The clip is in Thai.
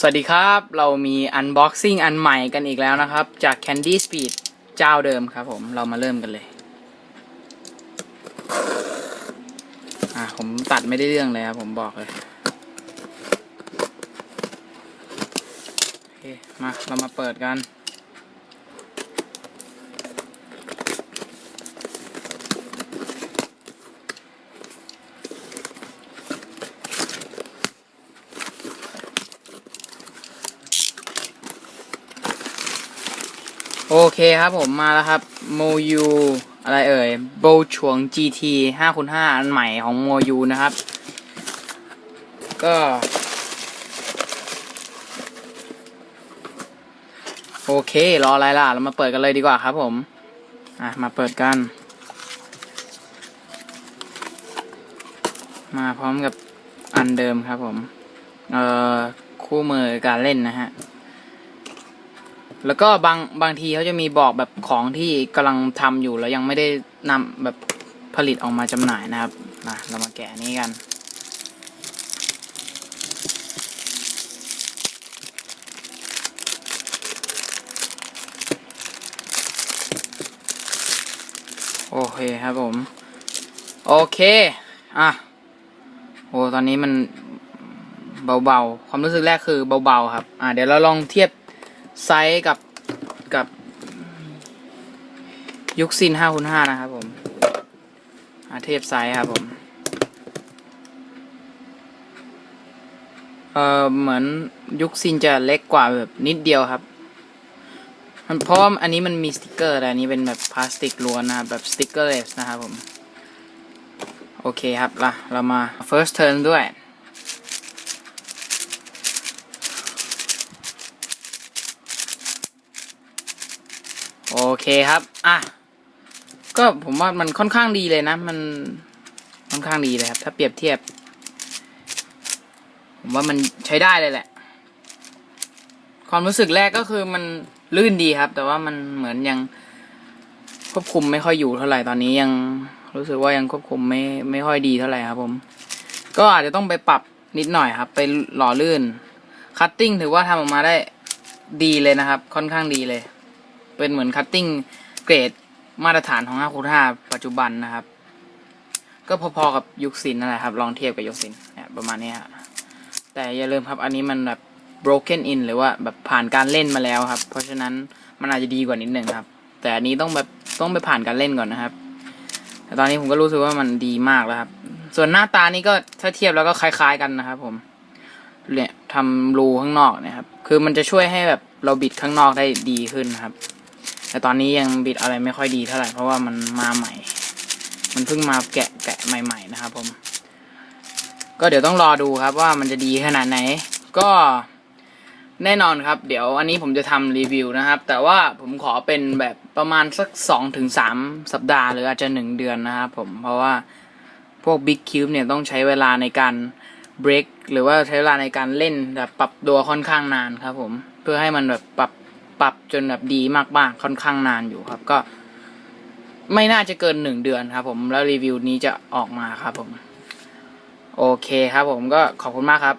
สวัสดีครับ เรามีอันบ็อกซิ่งอันใหม่กันอีกแล้วนะครับ จาก Candy Speed เจ้าเดิมครับผม เรามาเริ่มกันเลย อะผมตัดไม่ได้เรื่องเลยครับ ผมบอกเลย โอเค มา เรามาเปิดกัน โอเคครับผมมาแล้วครับโมยูอะไรเอ่ยโบชวง GT 5คูณ5อันใหม่ของโมยูนะครับ ก็ โอเค รออะไรล่ะ เรามาเปิดกันเลยดีกว่าครับผม อะ มาเปิดกัน มาพร้อมกับอันเดิมครับผม เอ่อ คู่มือการเล่นนะฮะ แล้วก็บางบางทีเขาจะมีบอกแบบของที่กำลังทำอยู่แล้วยังไม่ได้นำแบบผลิตออกมาจำหน่ายนะครับมาเรามาแกะนี้กันโอเคครับผม โอเค อะโอ้ตอนนี้มันเบาๆ ความรู้สึกแรกคือเบาๆ ครับ อะเดี๋ยวเราลองเทียบ ไซส์กับกับยุคซิน5คูณ5นะครับผมอาเทียบไซส์ครับผม เออเหมือนยุคซินจะเล็กกว่าแบบนิดเดียวครับ มันเพราะว่าอันนี้มันมีสติกเกอร์แต่อันนี้เป็นแบบพลาสติกล้วนนะครับ แบบสติกเกอร์เลสนะครับผม โอเคครับละเรามา first turn ด้วย เคครับ อะ ก็ผมว่ามันค่อนข้างดีเลยนะ มันค่อนข้างดีเลยครับ ถ้าเปรียบเทียบ ผมว่ามันใช้ได้เลยแหละ ความรู้สึกแรกก็คือมันลื่นดีครับ แต่ว่ามันเหมือนยังควบคุมไม่ค่อยอยู่เท่าไหร่ตอนนี้ยังรู้สึกว่ายังควบคุมไม่ไม่ค่อยดีเท่าไหร่ครับ ผม ก็อาจจะต้องไปปรับนิดหน่อยครับ ไปหล่อลื่น คัตติ้งถือว่าทำออกมาได้ดีเลยนะครับ ค่อนข้างดีเลย เป็นเหมือนคัตติ้งเกรดมาตรฐานของ5คูณ5ปัจจุบันนะครับ ก็พอๆกับยุคซินนั่นแหละครับ ลองเทียบกับยุคซินเนี่ยประมาณนี้ครับแต่อย่าลืมครับอันนี้มันแบบ broken in หรือว่าแบบผ่านการเล่นมาแล้วครับ เพราะฉะนั้นมันอาจจะดีกว่านิดหนึ่งครับ แต่อันนี้ต้องแบบต้องไปผ่านการเล่นก่อนนะครับ แต่ตอนนี้ผมก็รู้สึกว่ามันดีมากแล้วครับ ส่วนหน้าตานี่ก็ถ้าเทียบแล้วก็คล้าย ๆกันนะครับ ผมเนี่ยทำรูข้างนอกเนะครับ คือมันจะช่วยให้แบบเราบิดข้างนอกได้ดีขึ้นครับ แต่ตอนนี้ยังบิดอะไรไม่ค่อยดีเท่าไหร่เพราะว่ามันมาใหม่ มันเพิ่งมาแกะแกะใหม่ ๆ นะครับผม ก็เดี๋ยวต้องรอดูครับว่ามันจะดีขนาดไหน ก็แน่นอนครับ เดี๋ยวอันนี้ผมจะทำรีวิวนะครับ แต่ว่าผมขอเป็นแบบประมาณสักสองถึงสามสัปดาห์ หรืออาจจะหนึ่งเดือนนะครับผม เพราะว่าพวก Big Cube เนี่ยต้องใช้เวลาในการเบรกหรือว่าใช้เวลาในการเล่นแบบปรับตัวค่อนข้างนานครับผม เพื่อให้มันแบบปรับ ปรับจนแบบดีมากๆค่อนข้างนานอยู่ครับ ก็ ไม่น่าจะเกินหนึ่งเดือนครับ ผมแล้วรีวิวนี้จะออกมาครับผม โอเคครับผมก็ขอบคุณมากครับ